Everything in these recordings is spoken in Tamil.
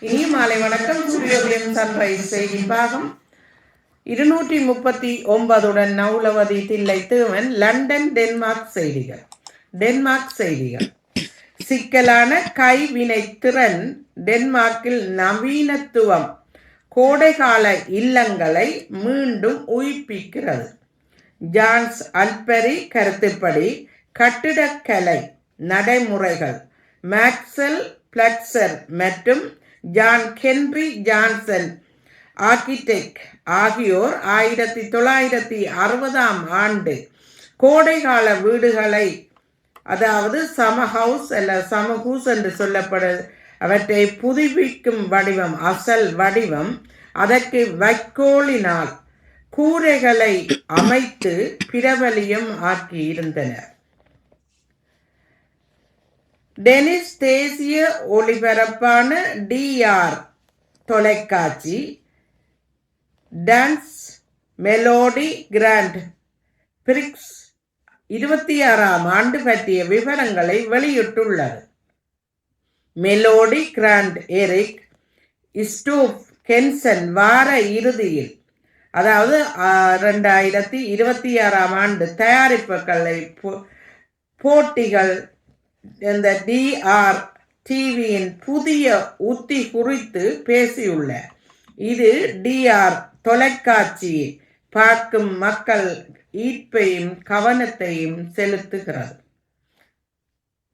இனி மாலை வணக்கம். சூரியோதயம் சன்ரைஸ் செய்தி பாகம். இருநூற்றி முப்பத்தி ஒன்பதுடன் நவுலவதி தில்லை தேவன் லண்டன் டென்மார்க் செய்திகள். டென்மார்க் செய்திகள். சிக்கலான கைவினை திறன் டென்மார்க்கில் நவீனத்துவம் கோடைகால இல்லங்களை மீண்டும் உயிர்ப்பிக்கிறது. ஜான்ஸ் அல்பரி கருத்துப்படி கட்டிடக்கலை நடைமுறைகள். மேக்சல் பிளட்சர் மற்றும் ஜான் ஹென்றி ஜான்சன் ஆர்கிடெக்ட் ஆகியோர் ஆயிரத்தி தொள்ளாயிரத்தி அறுபதாம் ஆண்டு கோடைகால வீடுகளை அதாவது சம ஹவுஸ் அல்ல சம ஹூஸ் என்று சொல்லப்படுது அவற்றை புதுப்பிக்கும் வடிவம் அசல் வடிவம் அதற்கு வைக்கோலினால் கூரைகளை அமைத்து பிரபலியம் ஆக்கியிருந்தனர். டெனிஸ் தேசிய ஒளிபரப்பான டிஆர் தொலைக்காட்சி டான்ஸ் மெலோடி கிராண்ட் பிரிக்ஸ் இருபத்தி ஆறாம் ஆண்டு பற்றிய விவரங்களை வெளியிட்டுள்ளது. மெலோடி கிராண்ட் எரிக் ஸ்டூப் கென்சன் வார இறுதியில் அதாவது ரெண்டாயிரத்தி இருபத்தி ஆறாம் ஆண்டு தயாரிப்புகளை போட்டிகள் இந்த டிஆர் டிவியின் புதிய உத்தி குறித்து பேசியுள்ளார் இது டிஆர் தொலைக்காட்சி பார்க்கும் மக்கள் ஈர்ப்பையும் கவனத்தையும் செலுத்துகிறது.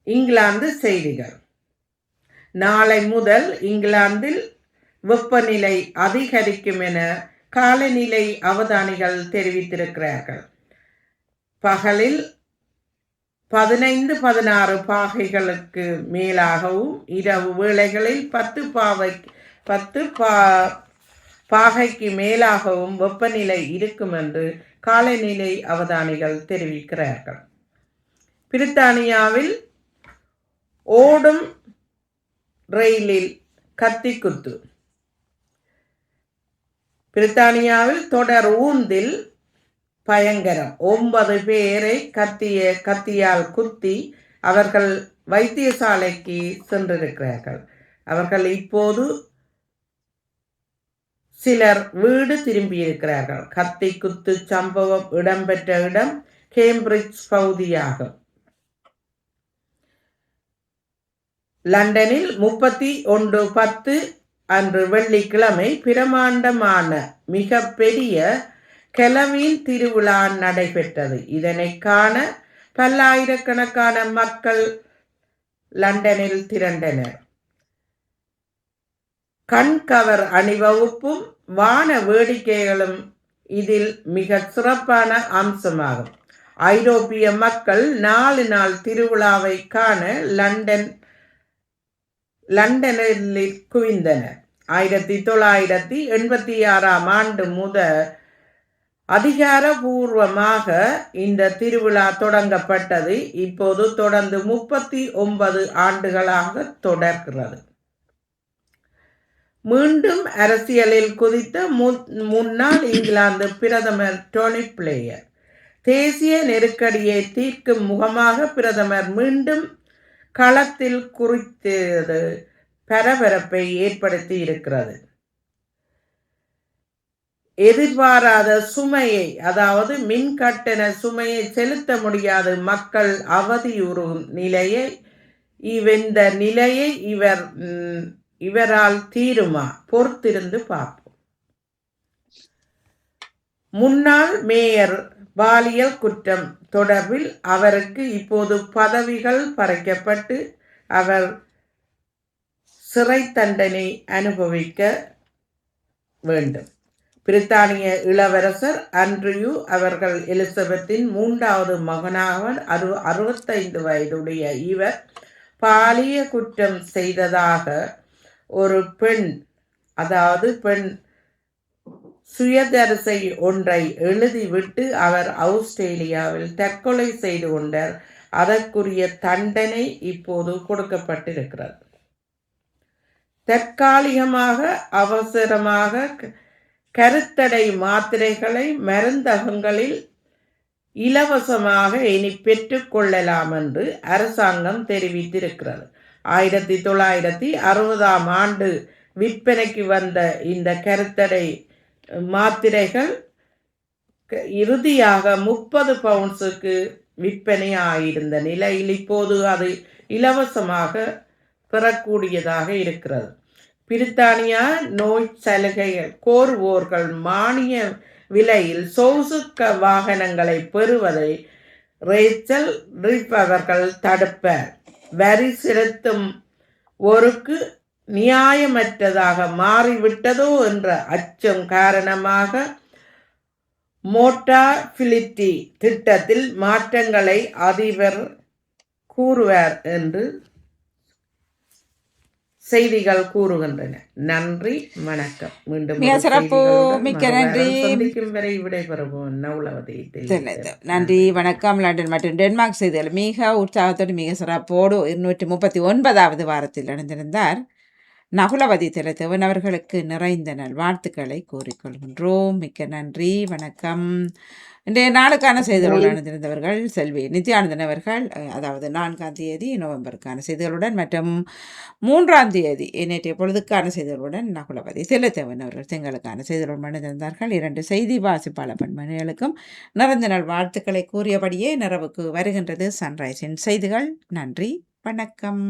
இங்கிலாந்து செய்திகள். நாளை முதல் இங்கிலாந்தில் வெப்பநிலை அதிகரிக்கும் என காலநிலை அவதானிகள் தெரிவித்திருக்கிறார்கள். பகலில் பதினைந்து பதினாறு பாகைகளுக்கு மேலாகவும் இரவு வேளைகளில் பத்து பாவை பத்து பா பாகைக்கு மேலாகவும் வெப்பநிலை இருக்கும் என்று காலநிலை அவதானிகள் தெரிவிக்கிறார்கள். பிரித்தானியாவில் ஓடும் ரயிலில் கத்திக்குத்து. பிரித்தானியாவில் தொடர் ஊந்தில் பயங்கரம். ஒன்பது பேரை கத்திய கத்தியால் குத்தி அவர்கள் வைத்தியசாலைக்கு சென்றிருக்கிறார்கள். அவர்கள் இப்போது சிலர் வீடு திரும்பியிருக்கிறார்கள். கத்தி குத்து சம்பவம் இடம்பெற்ற இடம் கேம்பிரிட்ஜ் பகுதியாகும். லண்டனில் முப்பத்தி ஒன்று பத்து அன்று வெள்ளிக்கிழமை பிரமாண்டமான மிக பெரிய கெலவீன் திருவிழா நடைபெற்றது. இதனை காண பல்லாயிரக்கணக்கான மக்கள் லண்டனில் திரண்டனர். கண்கவர் அணிவகுப்பும் வான வேடிக்கைகளும் இதில் மிக சிறப்பான அம்சமாகும். ஐரோப்பிய மக்கள் நாலு நாள் திருவிழாவை காண லண்டன் லண்டனில் குவிந்தனர். ஆயிரத்தி தொள்ளாயிரத்தி எண்பத்தி ஆறாம் ஆண்டு முதல் அதிகாரபூர்வமாக இந்த திருவிழா தொடங்கப்பட்டது. இப்போது தொடர்ந்து முப்பத்தி ஒன்பது ஆண்டுகளாக தொடர்கிறது. மீண்டும் அரசியலில் குதித்த முன்னாள் இங்கிலாந்து பிரதமர் டோனி பிளேயர். தேசிய நெருக்கடியை தீர்க்கும் முகமாக பிரதமர் மீண்டும் களத்தில் குறித்தது பரபரப்பை ஏற்படுத்தி இருக்கிறது எதிர்பாராத சுமையை அதாவது மின் கட்டண சுமையை செலுத்த முடியாத மக்கள் அவதியுறும் நிலையை இவந்த நிலையை இவர் இவரால் தீருமா? பொறுத்திருந்து பார்ப்போம். முன்னாள் மேயர் பாலியல் குற்றம் தொடர்பில் அவருக்கு இப்போது பதவிகள் பறைக்கப்பட்டு அவர் சிறை தண்டனை அனுபவிக்க வேண்டும். பிரித்தானிய இளவரசர் அன்ட்ரியூ அவர்கள் எலிசபெத்தின் மூன்றாவது மகனாக அறு அறுபத்தைந்து வயதுடைய இவர் பாலிய குற்றம் செய்ததாக ஒரு பெண் அதாவது பெண் சுயதரிசை ஒன்றை எழுதிவிட்டு அவர் ஆஸ்திரேலியாவில் தற்கொலை செய்து கொண்டார். அதற்குரிய தண்டனை இப்போது கொடுக்கப்பட்டிருக்கிறது. தற்காலிகமாக அவசரமாக கருத்தடை மாத்திரைகளை மருந்தகங்களில் இலவசமாக இனி பெற்றுக்கொள்ளலாம் என்று அரசாங்கம் தெரிவித்திருக்கிறது. ஆயிரத்தி தொள்ளாயிரத்தி அறுபதாம் ஆண்டு விற்பனைக்கு வந்த இந்த கருத்தடை மாத்திரைகள் க- இறுதியாக முப்பது பவுண்ட்ஸுக்கு விற்பனை ஆகியிருந்த நிலையில் இப்போது அது இலவசமாக பெறக்கூடியதாக இருக்கிறது. பிரித்தானியா நோய் சலுகைகள் கோருவோர்கள் மானிய விலையில் சோசுக்க வாகனங்களை பெறுவதை ரேச்சல் ரிப்பவர்கள் தடுப்பர் வரி செலுத்தும் ஒருக்கு நியாயமற்றதாக மாறிவிட்டதோ என்ற அச்சம் காரணமாக மோட்டாபிலிட்டி திட்டத்தில் மாற்றங்களை அதிபர் கூறுவார் என்று செய்திகள் கூறுகின்றன. நன்றி வணக்கம். மீண்டும் சிறப்பு, மிக்க நன்றி. சந்திக்கும் வரை விடைபெறுவோம். நவுலவதி நன்றி. வணக்கம். லண்டன் மற்றும் டென்மார்க் செய்திகள் மிக உற்சாகத்தோடு மிக சிறப்போடு இருநூற்றி முப்பத்தி ஒன்பதாவது வாரத்தில் இணைந்திருந்தார். நகுலவதி திலத்தவன் அவர்களுக்கு நிறைந்த நல் வாழ்த்துக்களை கூறிக்கொள்கின்றோம். மிக்க நன்றி. வணக்கம். இன்றைய நாளுக்கான செய்திகளுடன் இணைந்திருந்தவர்கள் செல்வி நித்யானந்தன் அவர்கள் அதாவது நான்காம் தேதி நவம்பருக்கான செய்திகளுடன் மற்றும் மூன்றாம் தேதி நேற்றைய பொழுதுக்கான செய்திகளுடன் நகுலவதி திலத்தவன் அவர்கள் திங்களுக்கான செய்திகளுடன் இணைந்திருந்தார்கள். இரண்டு செய்தி வாசிப்பாளர் பண்பணிகளுக்கும் நிறைந்த நாள் வாழ்த்துக்களை கூறியபடியே நிறைவுக்கு வருகின்றது சன்ரைஸின் செய்திகள். நன்றி. வணக்கம்.